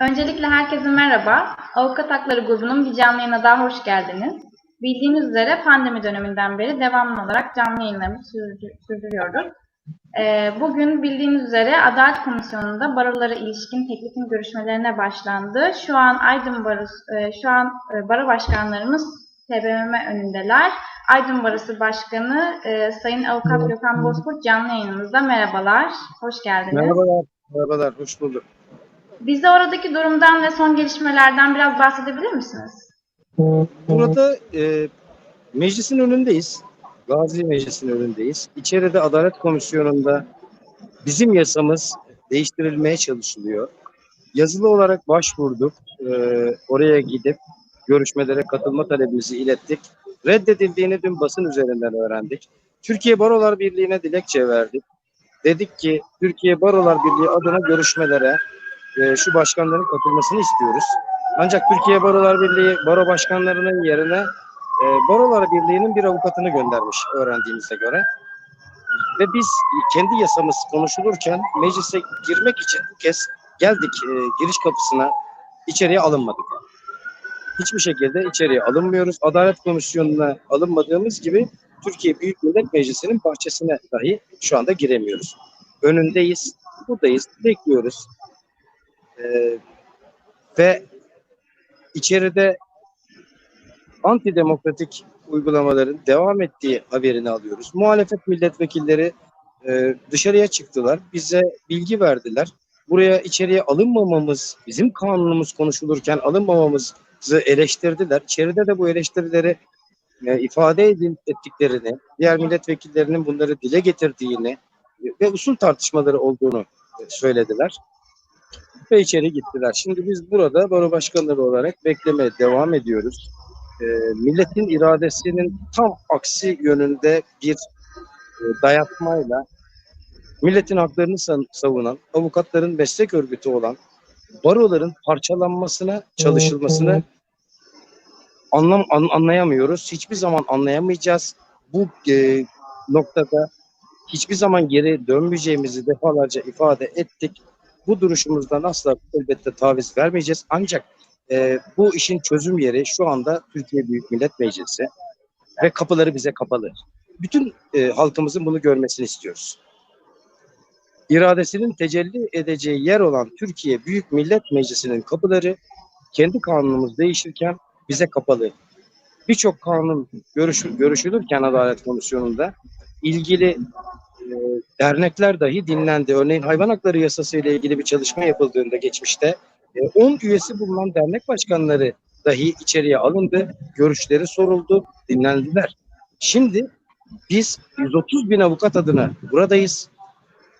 Öncelikle herkese merhaba. Avukat Hakları grubunun bir canlı yayına daha hoş geldiniz. Bildiğiniz üzere pandemi döneminden beri devamlı olarak canlı yayınlarımızı sürdü- sürdürüyoruz. Ee, bugün bildiğiniz üzere Adalet Komisyonu'nda barolara ilişkin teklifin görüşmelerine başlandı. Şu an Aydın Barosu, e, şu an e, baro başkanlarımız TBMM önündeler. Aydın Barosu Başkanı e, Sayın Avukat Gökhan Bozkurt canlı yayınımızda merhabalar. Hoş geldiniz. Merhabalar. Merhabalar. Hoş bulduk. Bize oradaki durumdan ve son gelişmelerden biraz bahsedebilir misiniz? Burada e, meclisin önündeyiz. Gazi Meclisi'nin önündeyiz. İçeride Adalet Komisyonu'nda bizim yasamız değiştirilmeye çalışılıyor. Yazılı olarak başvurduk. E, oraya gidip görüşmelere katılma talebimizi ilettik. Reddedildiğini dün basın üzerinden öğrendik. Türkiye Barolar Birliği'ne dilekçe verdik. Dedik ki Türkiye Barolar Birliği adına görüşmelere e, şu başkanların katılmasını istiyoruz. Ancak Türkiye Barolar Birliği baro başkanlarının yerine e, Barolar Birliği'nin bir avukatını göndermiş öğrendiğimize göre. Ve biz kendi yasamız konuşulurken meclise girmek için bu kez geldik e, giriş kapısına içeriye alınmadık. Hiçbir şekilde içeriye alınmıyoruz. Adalet Komisyonu'na alınmadığımız gibi Türkiye Büyük Millet Meclisi'nin bahçesine dahi şu anda giremiyoruz. Önündeyiz, buradayız, bekliyoruz. Ee, ve içeride antidemokratik uygulamaların devam ettiği haberini alıyoruz. Muhalefet milletvekilleri e, dışarıya çıktılar, bize bilgi verdiler. Buraya içeriye alınmamamız, bizim kanunumuz konuşulurken alınmamamızı eleştirdiler. İçeride de bu eleştirileri e, ifade edin, ettiklerini, diğer milletvekillerinin bunları dile getirdiğini ve usul tartışmaları olduğunu e, söylediler ve içeri gittiler. Şimdi biz burada baro başkanları olarak beklemeye devam ediyoruz. Ee, milletin iradesinin tam aksi yönünde bir e, dayatmayla milletin haklarını sa- savunan, avukatların meslek örgütü olan baroların parçalanmasına çalışılmasını anlam an- anlayamıyoruz. Hiçbir zaman anlayamayacağız. Bu e, noktada hiçbir zaman geri dönmeyeceğimizi defalarca ifade ettik bu duruşumuzdan asla elbette taviz vermeyeceğiz. Ancak e, bu işin çözüm yeri şu anda Türkiye Büyük Millet Meclisi ve kapıları bize kapalı. Bütün e, halkımızın bunu görmesini istiyoruz. İradesinin tecelli edeceği yer olan Türkiye Büyük Millet Meclisi'nin kapıları kendi kanunumuz değişirken bize kapalı. Birçok kanun görüş, görüşülürken Adalet Komisyonu'nda ilgili dernekler dahi dinlendi. Örneğin hayvan hakları yasası ile ilgili bir çalışma yapıldığında geçmişte e, 10 üyesi bulunan dernek başkanları dahi içeriye alındı. Görüşleri soruldu, dinlendiler. Şimdi biz 130 bin avukat adına buradayız.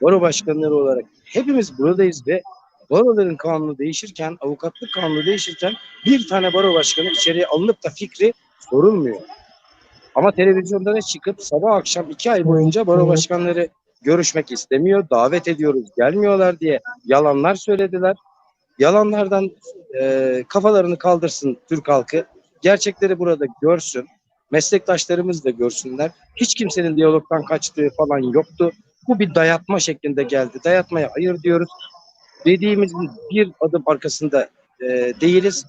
Baro başkanları olarak hepimiz buradayız ve baroların kanunu değişirken, avukatlık kanunu değişirken bir tane baro başkanı içeriye alınıp da fikri sorulmuyor. Ama televizyonda çıkıp sabah akşam iki ay boyunca baro başkanları görüşmek istemiyor, davet ediyoruz, gelmiyorlar diye yalanlar söylediler. Yalanlardan e, kafalarını kaldırsın Türk halkı. Gerçekleri burada görsün. Meslektaşlarımız da görsünler. Hiç kimsenin diyalogdan kaçtığı falan yoktu. Bu bir dayatma şeklinde geldi. Dayatmaya hayır diyoruz. Dediğimizin bir adım arkasında e, değiliz.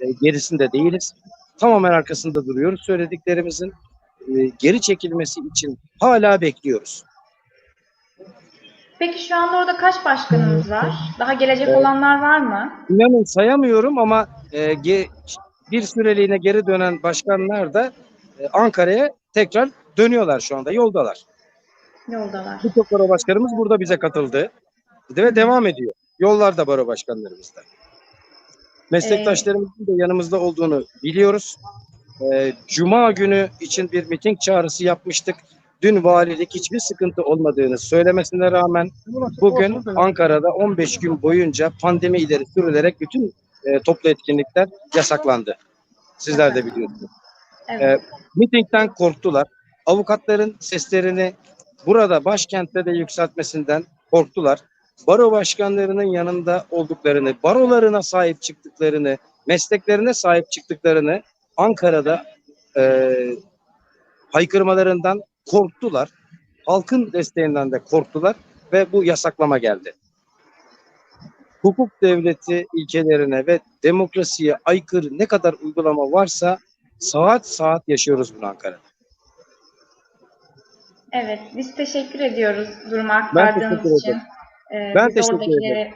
E, gerisinde değiliz. Tamamen arkasında duruyoruz söylediklerimizin. E, geri çekilmesi için hala bekliyoruz. Peki şu anda orada kaç başkanımız var? Daha gelecek Evet. olanlar var mı? İnanın sayamıyorum ama e, ge- bir süreliğine geri dönen başkanlar da e, Ankara'ya tekrar dönüyorlar şu anda. Yoldalar. Yoldalar. Birçok baro başkanımız burada bize katıldı. Ve devam ediyor. Yollarda baro başkanlarımız da. Meslektaşlarımızın da yanımızda olduğunu biliyoruz. E, Cuma günü için bir miting çağrısı yapmıştık. Dün valilik hiçbir sıkıntı olmadığını söylemesine rağmen bugün Ankara'da 15 gün boyunca pandemi ileri sürülerek bütün e, toplu etkinlikler yasaklandı. Sizler de biliyorsunuz. Evet. Mitingden korktular. Avukatların seslerini burada başkentte de yükseltmesinden korktular. Baro başkanlarının yanında olduklarını, barolarına sahip çıktıklarını, mesleklerine sahip çıktıklarını Ankara'da e, haykırmalarından korktular. Halkın desteğinden de korktular ve bu yasaklama geldi. hukuk devleti ilkelerine ve demokrasiye aykırı ne kadar uygulama varsa saat saat yaşıyoruz bunu Ankara'da. Evet, biz teşekkür ediyoruz durumu aktardığınız için. Ee, Ben teşekkür oradakileri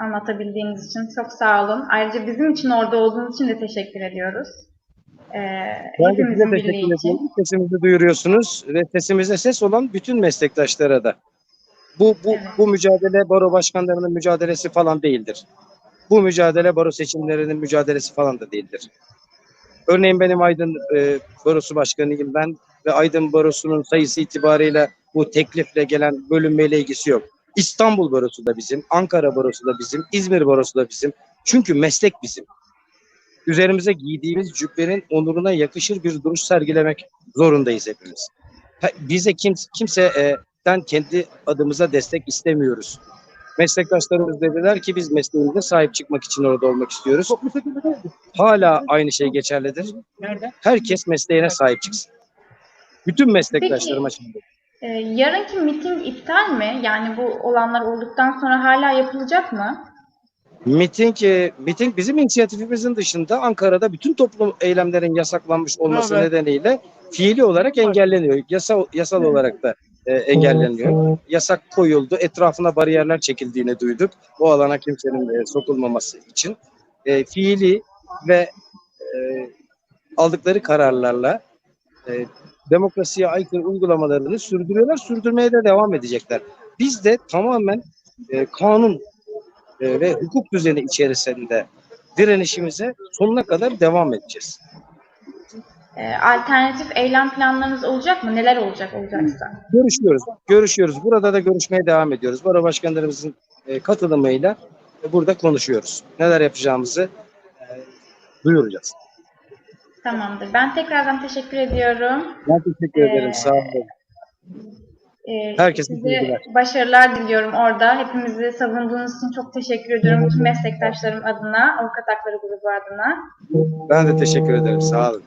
anlatabildiğiniz için çok sağ olun. Ayrıca bizim için orada olduğunuz için de teşekkür ediyoruz. Ee, Ben de size teşekkür ediyorum. Sesimizi duyuruyorsunuz ve sesimize ses olan bütün meslektaşlara da. Bu, bu, Evet. bu mücadele baro başkanlarının mücadelesi falan değildir. Bu mücadele baro seçimlerinin mücadelesi falan da değildir. Örneğin benim Aydın e, Barosu Başkanıyım ben ve Aydın Barosu'nun sayısı itibarıyla bu teklifle gelen bölünmeyle ilgisi yok. İstanbul Barosu da bizim, Ankara Barosu da bizim, İzmir Barosu da bizim. Çünkü meslek bizim. Üzerimize giydiğimiz cübbenin onuruna yakışır bir duruş sergilemek zorundayız hepimiz. Bize kimse, kimseden kendi adımıza destek istemiyoruz. Meslektaşlarımız dediler ki biz mesleğimize sahip çıkmak için orada olmak istiyoruz. Hala aynı şey geçerlidir. Herkes mesleğine sahip çıksın. Bütün meslektaşlarıma şimdi. Ee, yarınki miting iptal mi? Yani bu olanlar olduktan sonra hala yapılacak mı? Miting, e, miting bizim inisiyatifimizin dışında Ankara'da bütün toplum eylemlerin yasaklanmış olması Evet. nedeniyle fiili olarak engelleniyor. Yasa, yasal olarak da e, engelleniyor. Yasak koyuldu. Etrafına bariyerler çekildiğini duyduk. O alana kimsenin e, sokulmaması için. E, fiili ve e, aldıkları kararlarla e, demokrasiye aykırı uygulamalarını sürdürüyorlar. Sürdürmeye de devam edecekler. Biz de tamamen e, kanun e, ve hukuk düzeni içerisinde direnişimize sonuna kadar devam edeceğiz. Ee, alternatif eylem planlarınız olacak mı? Neler olacak olacaksa? Görüşüyoruz, görüşüyoruz. Burada da görüşmeye devam ediyoruz. Baro başkanlarımızın e, katılımıyla e, burada konuşuyoruz. Neler yapacağımızı e, duyuracağız. Tamamdır. Ben tekrardan teşekkür ediyorum. Ben teşekkür Ee, ederim. Sağ olun. Ee, Herkese size başarılar diliyorum orada. Hepimizi savunduğunuz için çok teşekkür ediyorum. Bütün meslektaşlarım adına, Avukat Hakları Grubu adına. Ben de teşekkür ederim. Sağ olun.